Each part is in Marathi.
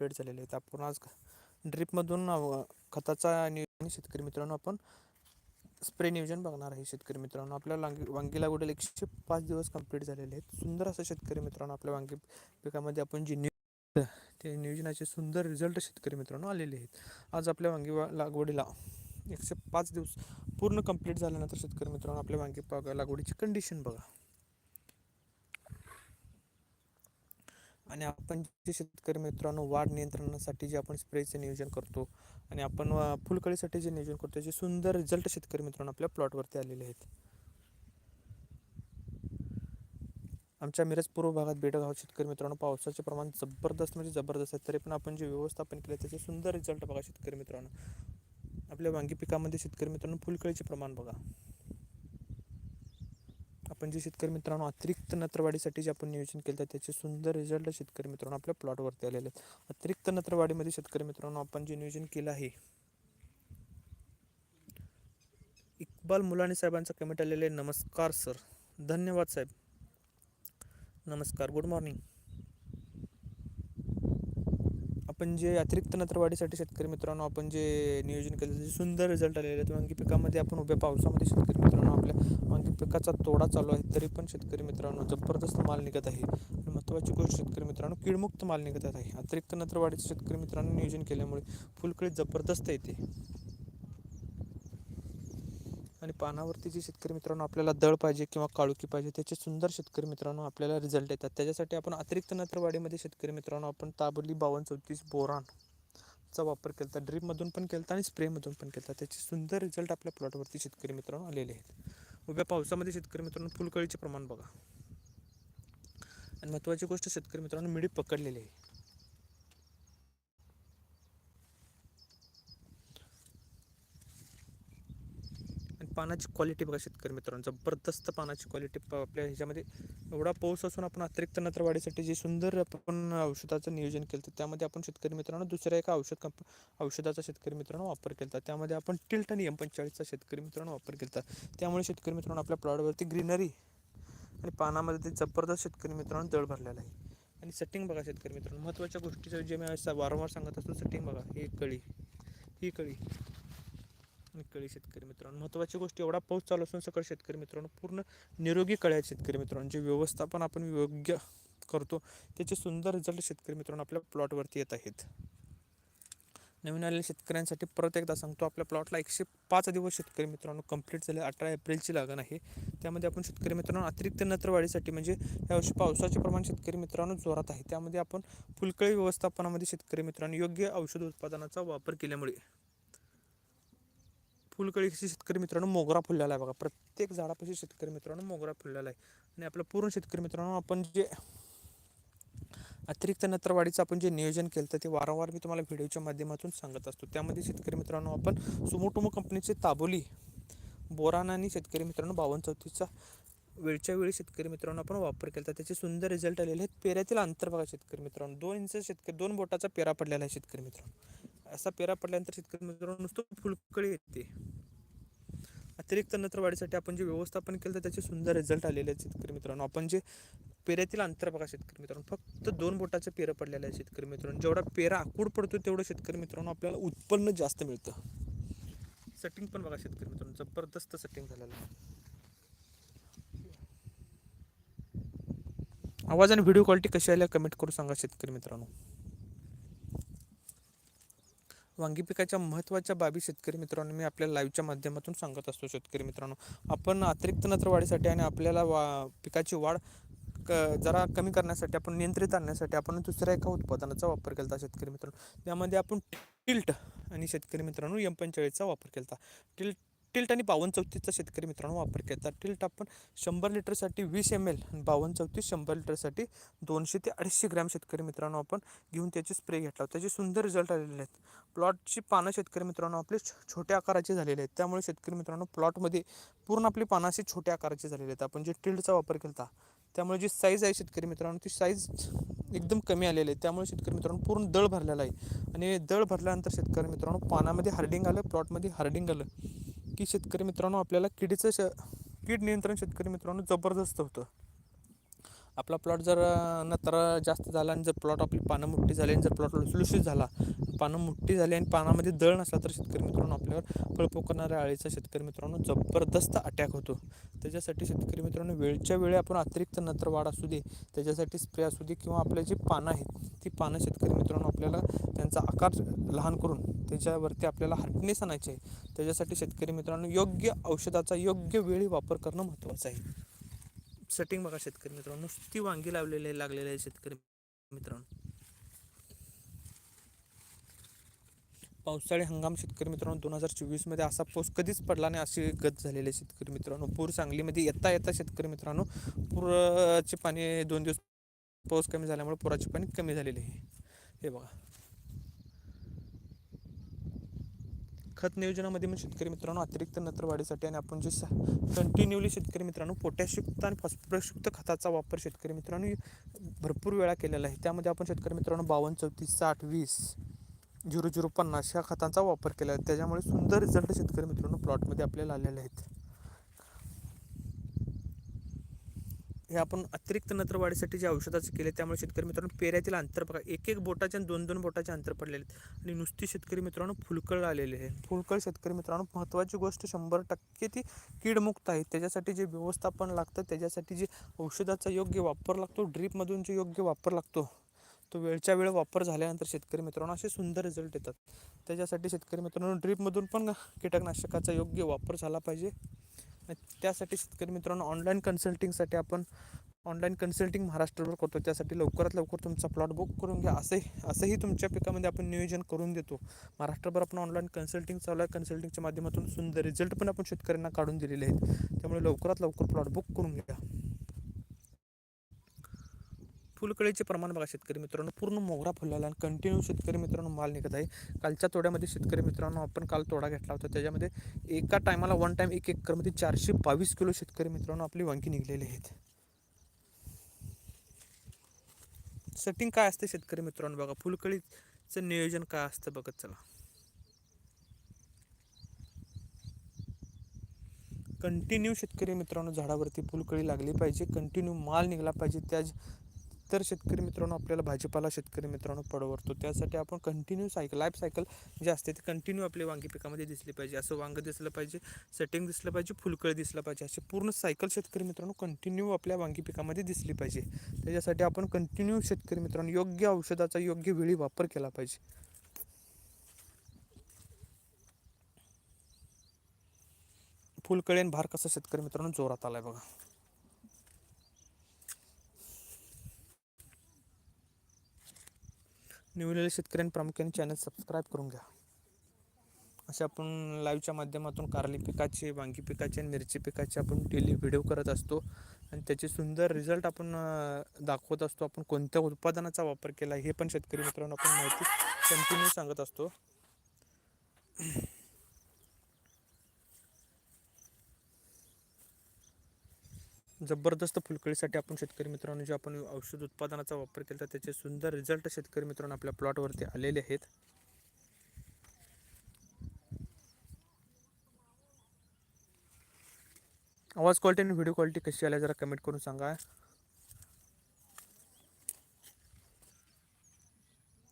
कंप्लीट झालेले आहेत. आपण आज ड्रीपमधून खताचा नियोजन शेतकरी मित्रांनो. आपण स्प्रे नियोजन बघणार आहे शेतकरी मित्रांनो. आपल्या वांगी वांगी लागवडीला एकशे पाच दिवस कंप्लीट झालेले आहेत. सुंदर असं शेतकरी मित्रांनो आपल्या वांगी पिकामध्ये आपण जे नियोजन ते नियोजनाचे सुंदर रिझल्ट शेतकरी मित्रांनो आलेले आहेत. आज आपल्या वांगी लागवडीला एकशे पाच दिवस पूर्ण कंप्लीट झाल्यानंतर शेतकरी मित्रांनो आपल्या वांगी लागवडीची कंडिशन बघा. आणि आपण जे शेतकरी मित्रांनो वाढ नियंत्रणासाठी जे आपण स्प्रेचं नियोजन करतो आणि आपण फुलकळीसाठी जे नियोजन करतो जे सुंदर रिझल्ट शेतकरी मित्रांनो आपल्या प्लॉटवरती आलेले आहेत. आमच्या मिरज पूर्व भागात बेडगाव शेतकरी मित्रांनो पावसाचे प्रमाण जबरदस्त म्हणजे जबरदस्त आहे. तरी पण आपण जे व्यवस्थापन केलं त्याचे सुंदर रिझल्ट बघा शेतकरी मित्रांनो. आपल्या वांगी पिकामध्ये शेतकरी मित्रांनो फुलकळीचे प्रमाण बघा. आपण जे शेतकरी मित्रांनो अतिरिक्त नत्रवाढीसाठी जे आपण नियोजन केलं त्याचे सुंदर रिझल्ट शेतकरी मित्रांनो आपल्या प्लॉटवरती आलेले आहेत. अतिरिक्त नत्रवाढीमध्ये शेतकरी मित्रांनो आपण जे नियोजन केलं आहे इक्बाल मुलानी साहेबांचा कमेंट आलेले आहे, नमस्कार सर धन्यवाद साहेब. नमस्कार. गुड मॉर्निंग आपण जे अतिरिक्त नत्रवाढीसाठी शेतकरी मित्रांनो आपण जे नियोजन केलं त्याचे सुंदर रिझल्ट आलेले आहेत वांगी पिकामध्ये आपण उभ्या पावसामध्ये शेतकरी मित्रांनो आपल्या वांगी पिकाचा तोडा चालू आहे तरी पण शेतकरी मित्रांनो जबरदस्त माल निघत आहे. आणि महत्त्वाची गोष्ट शेतकरी मित्रांनो कीडमुक्त माल निघत आहे. अतिरिक्त नत्रवाढीचं शेतकरी मित्रांनो नियोजन केल्यामुळे फुलकळी जबरदस्त येते. आणि पानावरती जे शेतकरी मित्रांनो आपल्याला दळ पाहिजे किंवा काळुकी पाहिजे त्याचे सुंदर शेतकरी मित्रांनो आपल्याला रिझल्ट येतात त्याच्यासाठी आपण अतिरिक्त नत्रवाडीमध्ये शेतकरी मित्रांनो आपण ताबोली बावन्न चौतीस बोरान चा वापर केला ड्रीपमधून पण केला आणि स्प्रेमधून पण केला त्याचे सुंदर रिझल्ट आपल्या प्लॉटवरती शेतकरी मित्रांनो आलेले आहेत. उभ्या पावसामध्ये शेतकरी मित्रांनो फुलकळीचे प्रमाण बघा. आणि महत्त्वाची गोष्ट शेतकरी मित्रांनो मिडी पकडलेली आहे. पानाची क्वालिटी बघा शेतकरी मित्रांनो. जबरदस्त पानाची क्वालिटी आपल्या ह्याच्यामध्ये. एवढा पाऊस असून आपण अतिरिक्त नत्रवाढीसाठी जे सुंदर आपण औषधाचं नियोजन केलं तर त्यामध्ये आपण शेतकरी मित्रांनो दुसऱ्या एका औषध कंप औषधाचा शेतकरी मित्रांनो वापर केला त्यामध्ये आपण टिल्ट आणि एम पंचेचाळीसचा शेतकरी मित्रांनो वापर केला त्यामुळे शेतकरी मित्रांनो आपल्या प्लॉटवरती ग्रीनरी आणि पानामध्ये ते जबरदस्त शेतकरी मित्रांनो जळ भरलेला आहे. आणि सेटिंग बघा शेतकरी मित्रांनो. महत्त्वाच्या गोष्टीचं जे मी वारंवार सांगत असतो सेटिंग बघा. ही कळी. ही कळी. कळी शेतकरी मित्रांनो. महत्त्वाची गोष्ट एवढा पाऊस चालू असून सकळ शेतकरी मित्रांनो पूर्ण निरोगी कळ्या शेतकरी मित्रांनो. जे व्यवस्थापन आपण योग्य करतो त्याचे सुंदर रिझल्ट शेतकरी मित्रांनो आपल्या प्लॉटवरती येत आहेत. नवीन आलेल्या शेतकऱ्यांसाठी परत एकदा सांगतो आपल्या प्लॉटला एकशे पाच दिवस शेतकरी मित्रांनो कंप्लीट झाले. अठरा एप्रिलची लागण आहे. त्यामध्ये आपण शेतकरी मित्रांनो अतिरिक्त नत्रवाढीसाठी म्हणजे यावर्षी पावसाचे प्रमाण शेतकरी मित्रांनो जोरात आहे. त्यामध्ये आपण फुलकळी व्यवस्थापनामध्ये शेतकरी मित्रांनो योग्य औषध उत्पादनाचा वापर केल्यामुळे फुलकळीशी शेतकरी मित्रांनो मोगरा फुललेला आहे बघा. प्रत्येक झाडापाशी शेतकरी मित्रांनो मोगरा फुललेला आहे. आणि आपलं पूर्ण शेतकरी मित्रांनो आपण जे अतिरिक्त नत्रवाढीचं आपण जे नियोजन केलं तर ते वारंवार मी तुम्हाला व्हिडिओच्या माध्यमातून सांगत असतो. त्यामध्ये शेतकरी मित्रांनो आपण सुमोटोमो कंपनीचे ताबोली बोरान आणि शेतकरी मित्रांनो बावन चौतीसचा वेळच्या वेळी शेतकरी मित्रांनो आपण वापर केला तर त्याचे सुंदर रिझल्ट आलेले आहेत. पेऱ्यातील अंतर शेतकरी मित्रांनो. दोन इंच शेतकरी दोन बोटाचा पेरा पडलेला आहे शेतकरी मित्रांनो. असा पेरा पडल्यानंतर शेतकरी मित्रांनो नुसतं फुलकळी येते. अतिरिक्त नत्रवाढीसाठी आपण जे व्यवस्थापन केलं तर त्याचे सुंदर रिझल्ट आलेले आहेत शेतकरी मित्रांनो. आपण जे पेऱ्यातील अंतर बघा शेतकरी मित्रांनो फक्त दोन बोटाचं पेरं पडलेलं आहे शेतकरी मित्रांनो. जेवढा पेरा आकूड पडतो तेवढं शेतकरी मित्रांनो आपल्याला उत्पन्न जास्त मिळतं. सेटिंग पण बघा शेतकरी मित्रांनो जबरदस्त सेटिंग झालेलं आहे. आवाज आणि व्हिडिओ क्वालिटी कशी आल्या कमेंट करून सांगा शेतकरी मित्रांनो. वांगी पिकाच्या महत्त्वाच्या बाबी शेतकरी मित्रांनो मी आपल्या लाईव्हच्या माध्यमातून सांगत असतो शेतकरी मित्रांनो. आपण अतिरिक्त नत्र वाढीसाठी आणि आपल्याला वा पिकाची वाढ क जरा कमी करण्यासाठी आपण नियंत्रित आणण्यासाठी आपण दुसऱ्या एका उत्पादनाचा वापर केला होता शेतकरी मित्रांनो. त्यामध्ये आपण टिल्ट आणि शेतकरी मित्रांनो एम पंचेचाळीसचा वापर केला होता टिल्ट टिल्ट आणि बावन्न चौतीसचा शेतकरी मित्रांनो वापर केला. होता टिल्ट आपण शंभर लिटरसाठी वीस एम एल आणि बावन्न चौतीस शंभर लिटरसाठी दोनशे ते अडीचशे ग्रॅम शेतकरी मित्रांनो आपण घेऊन त्याचे स्प्रे घेतला. त्याचे सुंदर रिझल्ट आलेले आहेत. प्लॉटची पानं शेतकरी मित्रांनो आपले छोट्या आकाराचे झालेले आहेत. त्यामुळे शेतकरी मित्रांनो प्लॉटमध्ये पूर्ण आपली पानं असे छोट्या आकाराचे झालेली आहेत. आपण जे टिल्टचा वापर केला होता त्यामुळे जी साईज आहे शेतकरी मित्रांनो ती साईज एकदम कमी आलेली आहे. त्यामुळे शेतकरी मित्रांनो पूर्ण दळ भरलेला आहे. आणि दळ भरल्यानंतर शेतकरी मित्रांनो पानामध्ये हार्डिंग आलं प्लॉटमध्ये हार्डिंग आलं. की शेतकरी मित्रांनो आपल्याला किडीचं श कीड नियंत्रण शेतकरी मित्रांनो जबरदस्त होतं. आपला प्लॉट जर नत्र जास्त झाला आणि जर प्लॉट आपली पानं मोठी झाली आणि जर प्लॉट लुसलुसीत झाला पानं मोठी झाली आणि पानामध्ये दळ नसला तर शेतकरी मित्रांनो आपल्यावर फळ पोकणाऱ्या अळीचा शेतकरी मित्रांनो जबरदस्त अटॅक होतो. त्याच्यासाठी शेतकरी मित्रांनो वेळच्या वेळी आपण अतिरिक्त नत्र वाढ असू दे त्याच्यासाठी स्प्रे असू दे किंवा आपले जी पानं आहेत ती पानं शेतकरी मित्रांनो आपल्याला त्यांचा आकार लहान करून त्याच्यावरती आपल्याला हार्टनेस आणायचे आहे. त्याच्यासाठी शेतकरी मित्रांनो योग्य औषधाचा योग्य वेळी वापर करणं महत्त्वाचं आहे. सेटिंग बघा शेतकरी मित्रांनो. नुसती वांगी लावलेले लागलेले आहे शेतकरी मित्रांनो. पावसाळी हंगाम शेतकरी मित्रांनो दोन हजार चोवीसमध्ये असा पाऊस कधीच पडला नाही अशी गत झालेली आहे शेतकरी मित्रांनो. पूर सांगलीमध्ये येता येता शेतकरी मित्रांनो पुराचे पाणी दोन दिवस पाऊस कमी झाल्यामुळे पुराचे पाणी कमी झालेले आहे. हे बघा. खत नियोजनामध्ये मग शेतकरी मित्रांनो अतिरिक्त नत्र वाढीसाठी आणि आपण जे कंटिन्युअली शेतकरी मित्रांनो पोटॅशयुक्त आणि फॉस्फरसयुक्त खताचा वापर शेतकरी मित्रांनो भरपूर वेळा केलेला आहे. त्यामध्ये आपण शेतकरी मित्रांनो बावन्न चौतीस साठ वीस झिरो झिरो पन्नास ह्या खतांचा वापर केला आहे. त्याच्यामुळे सुंदर रिझल्ट शेतकरी मित्रांनो प्लॉटमध्ये आपल्याला आलेले आहेत. हे आपण अतिरिक्त नत्र वाढीसाठी जे औषधाचं केले त्यामुळे शेतकरी मित्रांनो पेऱ्यातील अंतर बघा. एक एक बोटाचे आणि दोन दोन बोटाचे अंतर पडलेले आहेत. आणि नुसती शेतकरी मित्रांनो फुलकळ आलेले आहे. फुलकळ शेतकरी मित्रांनो महत्त्वाची गोष्ट शंभर टक्के ती कीडमुक्त आहे. त्याच्यासाठी जे व्यवस्थापन लागतं त्याच्यासाठी जे औषधाचा योग्य वापर लागतो ड्रीपमधून जे योग्य वापर लागतो तो वेळच्या वेळ वापर झाल्यानंतर शेतकरी मित्रांनो असे सुंदर रिझल्ट येतात. त्याच्यासाठी शेतकरी मित्रांनो ड्रीपमधून पण कीटकनाशकाचा योग्य वापर झाला पाहिजे. त्यासाठी शेतकरी मित्रांनो ऑनलाईन कन्सल्टिंगसाठी आपण ऑनलाईन कन्सल्टिंग महाराष्ट्रावर करतो. त्यासाठी लवकरात लवकर तुमचा प्लॉट बुक करून घ्या. असे असंही तुमच्या पिकामध्ये आपण नियोजन करून देतो. महाराष्ट्रभर आपण ऑनलाईन कन्सल्टिंग चालू आहे. कन्सल्टिंगच्या माध्यमातून सुंदर रिझल्ट पण आपण शेतकऱ्यांना काढून दिलेले आहेत. त्यामुळे लवकरात लवकर प्लॉट बुक करून घ्या. फुलकळीचे प्रमाण बघा शेतकरी मित्रांनो पूर्ण मोगरा फुललेला आणि कंटिन्यू शेतकरी मित्रांनो माल निघत आहे. कालच्या तोड्यामध्ये शेतकरी मित्रांनो आपण काल तोडा घेतला होता. त्याच्यामध्ये एका टायमाला वन टाईम एक एकरमध्ये चारशे बावीस किलो शेतकरी मित्रांनो आपली वांगी निघलेली आहेत. सेटिंग काय असते शेतकरी मित्रांनो बघा फुलकळीचं नियोजन काय असतं बघत चला. कंटिन्यू शेतकरी मित्रांनो झाडावरती फुलकळी लागली पाहिजे. कंटिन्यू माल निघाला पाहिजे. त्या तर शेतकरी मित्रांनो आपल्याला भाजीपाला शेतकरी मित्रांनो पडवरतो त्यासाठी आपण कंटिन्यू सायकल लाईफ सायकल जे असते ते कंटिन्यू आपल्या वांगी पिकामध्ये दिसली पाहिजे. असं वांग दिसलं पाहिजे सेटिंग दिसलं पाहिजे फुलकळ दिसलं पाहिजे. असे पूर्ण सायकल शेतकरी मित्रांनो कंटिन्यू आपल्या वांगी पिकामध्ये दिसली पाहिजे. त्याच्यासाठी आपण कंटिन्यू शेतकरी मित्रांनो योग्य औषधाचा योग्य वेळी वापर केला पाहिजे. फुलकळी आणि भार कसा शेतकरी मित्रांनो जोरात आलाय बघा. निवडलेल्या शेतकऱ्यांनी प्रामुख्याने चॅनल सबस्क्राईब करून घ्या. असे आपण लाईव्हच्या माध्यमातून कारली पिकाचे वांगी पिकाचे आणि मिरची पिकाचे आपण डेली व्हिडिओ करत असतो. आणि त्याचे सुंदर रिझल्ट आपण दाखवत असतो. आपण कोणत्या उत्पादनाचा वापर केला हे पण शेतकरी मित्रांनो आपण माहिती कंटिन्यू सांगत असतो. जबरदस्त फुलकळीसाठी आपण शेतकरी मित्रांनो जे आपण औषध उत्पादनाचा वापर केला तर त्याचे सुंदर रिझल्ट शेतकरी मित्रांनो आपल्या प्लॉटवरती आलेले आहेत. आवाज क्वालिटी आणि व्हिडिओ क्वालिटी कशी आली जरा कमेंट करून सांगा.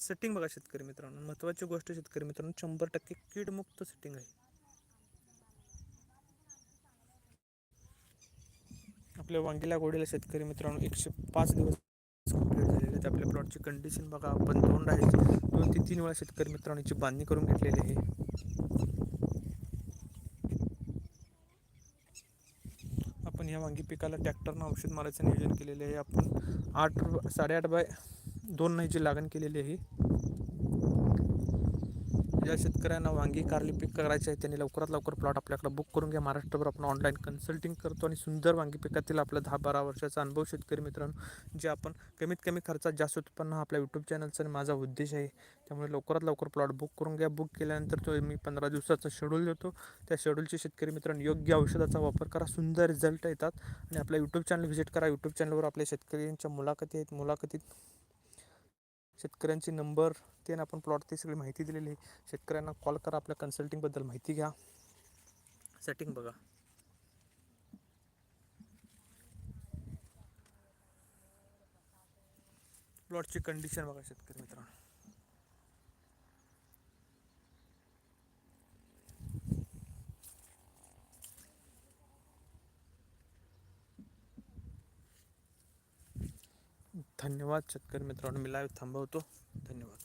सेटिंग बघा शेतकरी मित्रांनो महत्त्वाची गोष्ट शेतकरी मित्रांनो शंभर टक्के कीडमुक्त सेटिंग आहे. आपल्या वांगीला गोडीला शेतकरी मित्रांनो एकशे पाच दिवस कंप्लीट झालेले आहेत. आपल्या प्लॉटची कंडिशन बघा आपण दोन राहील. दोन ते तीन वेळा शेतकरी मित्रांनो याची बांधणी करून घेतलेली आहे. आपण या वांगी पिकाला ट्रॅक्टरनं औषध मारायचं नियोजन केलेले आहे. आपण आठ साडेआठ बाय दोन नाहीची लागण केलेली आहे. ज्या शेतकऱ्यांना वांगी कारली पीक करायचे आहे त्यांनी लवकरात लवकर प्लॉट आपल्याकडे बुक करून घ्या. महाराष्ट्रभर आपण ऑनलाईन कन्सल्टिंग करतो आणि सुंदर वांगी पिकातील आपला दहा बारा वर्षाचा अनुभव शेतकरी मित्रांनो जे आपण कमीत कमी खर्चात जास्त उत्पन्न हा आपल्या यूट्यूब चॅनलचा आणि माझा उद्देश आहे. त्यामुळे लवकरात लवकर प्लॉट बुक करून घ्या. बुक केल्यानंतर तो मी पंधरा दिवसाचा शेड्यूल देतो. त्या शेड्यूलचे शेतकरी मित्रांनो योग्य औषधाचा वापर करा. सुंदर रिझल्ट येतात. आणि आपल्या यूट्यूब चॅनल व्हिजिट करा. यूट्यूब चॅनलवर आपल्या शेतकऱ्यांच्या मुलाखती आहेत. मुलाखतीत शेतकऱ्यांचे नंबर ते ना आपण प्लॉट ते सगळी माहिती दिलेली आहे. शेतकऱ्यांना कॉल करा आपल्या कन्सल्टिंगबद्दल माहिती घ्या. सेटिंग बघा. प्लॉटची कंडिशन बघा शेतकरी मित्रांनो. धन्यवाद शेतकरी मित्रांनो. मी लाईव्ह थांबवतो. धन्यवाद.